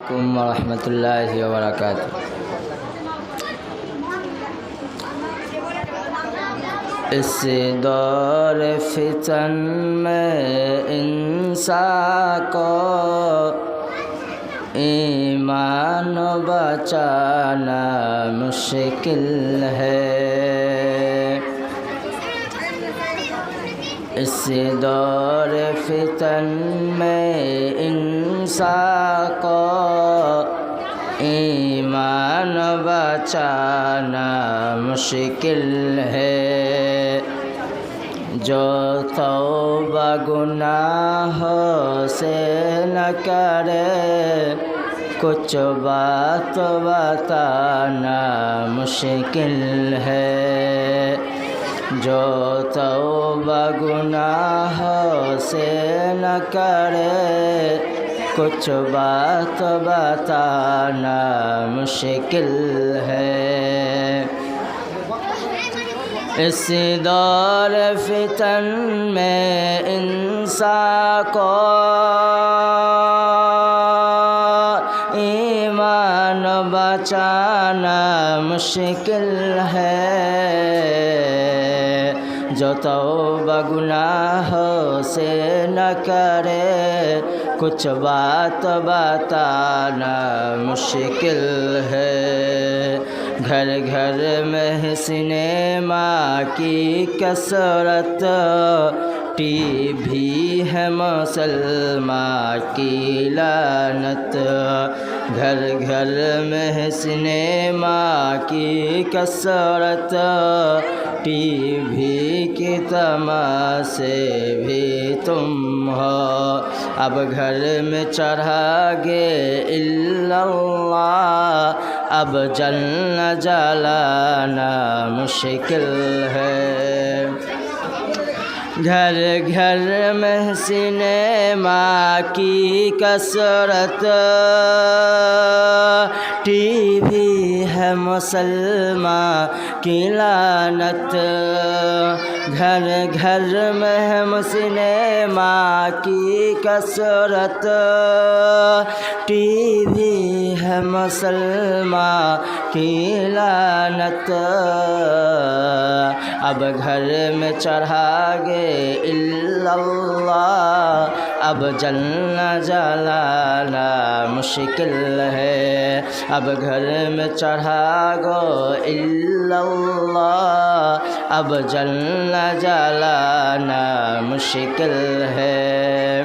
عليكم ورحمة الله وبركاته اس دور فتن میں انسان کو ایمان بچانا مشکل ہے اس دور فتن میں انسان بچانا مشکل ہے جو توبہ گناہ سے نہ کرے کچھ بات بتانا مشکل ہے جو توبہ گناہ سے نہ کرے کچھ بات بتانا مشکل ہے۔ اس دور فتن میں انسان کو ایمان بچانا مشکل ہے۔ جو توبہ گناہ سے نہ کرے کچھ بات بتانا مشکل ہے گھر گھر میں سنیما کی کثرت ٹی بھی ہے مسلمان کی لانت گھر گھر میں سنیما کی کثرت۔ ٹی بھی کی تماشے بھی تم ہو۔ اب گھر میں چڑھا گے اللہ۔ اب جلنا جلانا مشکل ہے۔ گھر گھر میں سنیما کی کثرت۔ ٹی وی ہے مسلمان کی لانت گھر گھر میں ہے سنیما کی کثرت۔ ٹی وی ہے مسلمان کی لانت اب گھر میں چڑھا گے اللہ، اب جلنا جلانا مشکل ہے۔ اب گھر میں چڑھا گو اللہ، اب جلنا جلانا مشکل ہے۔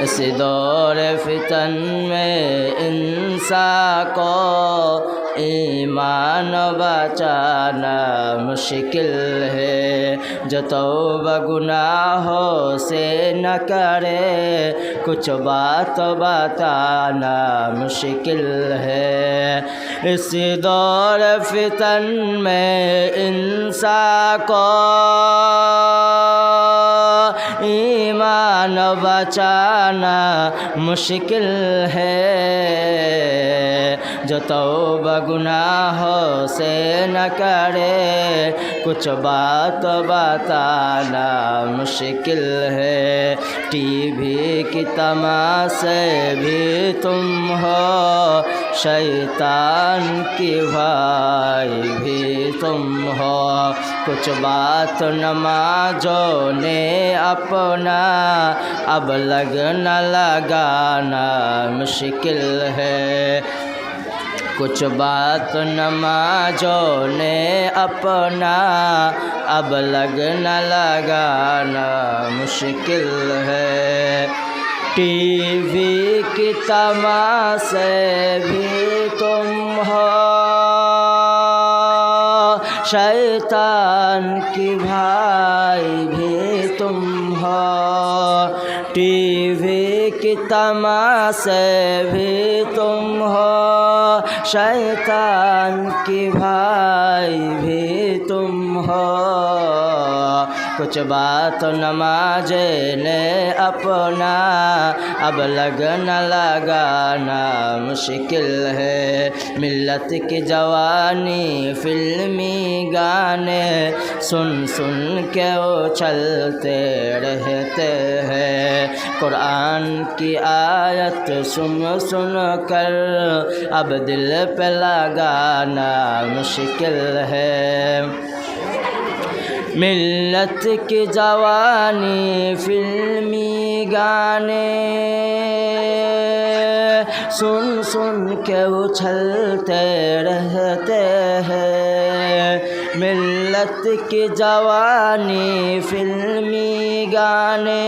اس دور فتن میں انسان کو ایمان بچانا مشکل ہے۔ جو توبہ گناہوں سے نہ کرے، کچھ بات بتانا مشکل ہے۔ اس دور فتن میں انسان کو ایمان بچانا مشکل ہے۔ جو توبہ گناہوں سے نہ کرے کچھ بات بتانا مشکل ہے ٹی وی کی تماشے بھی تم ہو شیطان کی بھائی بھی تم ہو کچھ بات نمازوں نے اپنا اب لگنا لگانا مشکل ہے کچھ بات نمازوں نے اپنا اب لگنا لگانا مشکل ہے ٹی وی کی تماشے بھی تم ہو شیطان کی بھائی بھی تم ہو ٹی وی کی تماشے بھی تم ہو شیطان کی بھائی بھی تم ہو کچھ بات نماز نے اپنا اب لگنا لگانا مشکل ہے ملت کی جوانی فلمی گانے سن سن کے اچھلتے رہتے ہیں قرآن کی آیت سن سن کر اب دل پہ لگانا مشکل ہے ملت کی جوانی فلمی گانے۔ سن سن کے اچھلتے رہتے ہیں۔ ملت کی جوانی فلمی گانے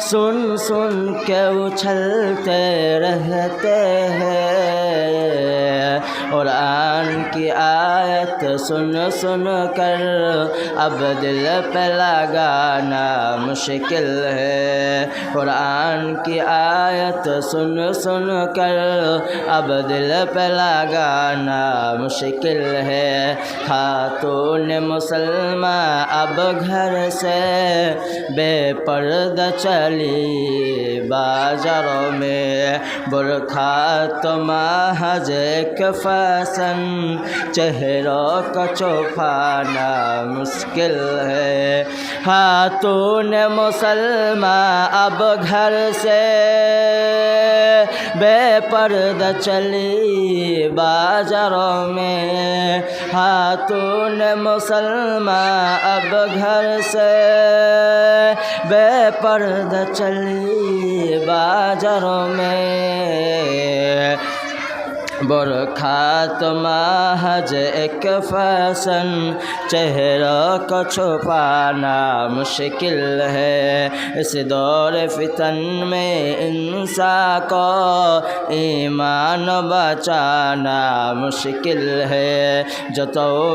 سن سن کے اچھلتے رہتے ہیں۔ قرآن کی آیت سن سن کر اب دل پہ لگانا مشکل ہے۔ قرآن کی آیت سن سن کر اب دل پہ لگانا مشکل ہے۔ خاتون مسلمہ اب گھر سے بے پردہ چلی بازاروں میں۔ برکھا تو محض ایک فیشن چہروں کا چھپانا مشکل ہے۔ خاتون مسلمہ اب گھر سے بے پردہ چلی بازاروں میں۔ خاتون مسلمہ اب گھر سے بے پردہ چلی بازاروں میں۔ برکھا تو محض ایک فیشن، چہرہ کو چھپانا مشکل ہے۔ اس دور فتن میں انسان کو ایمان بچانا مشکل ہے۔ جو تو